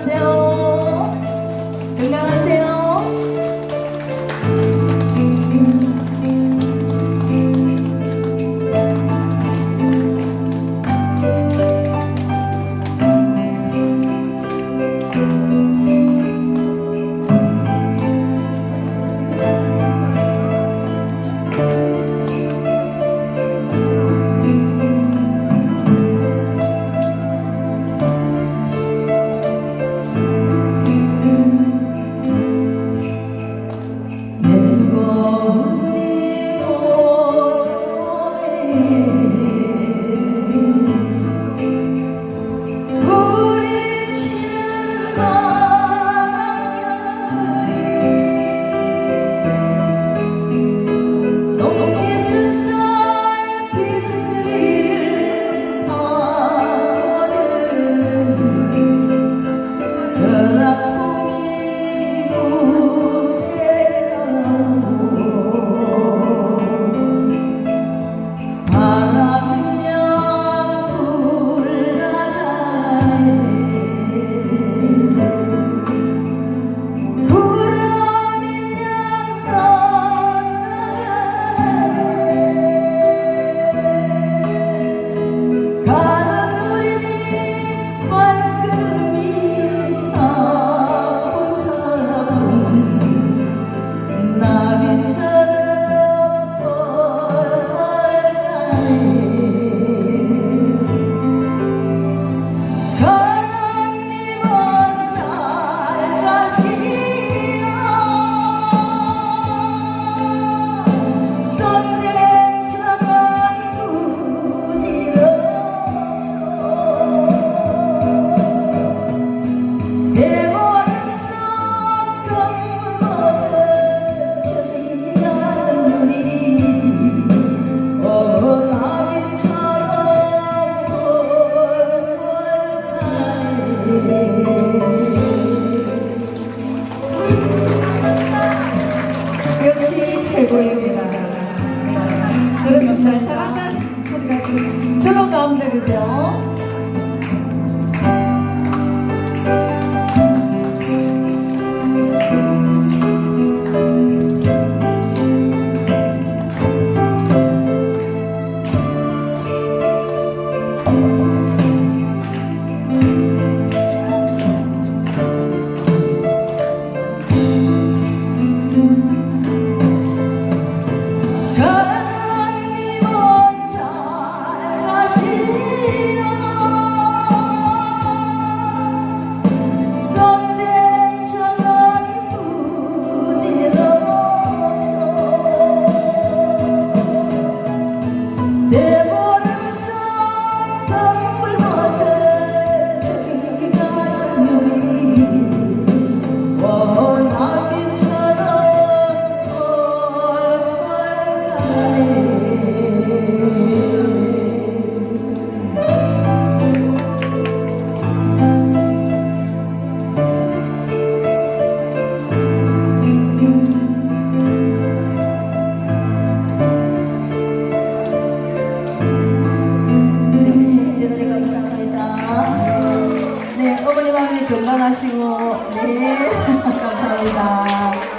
Deus 뱃살 사랑다 소리가 들리는 슬로 가운데 계세요. 건강하시고 네 감사합니다.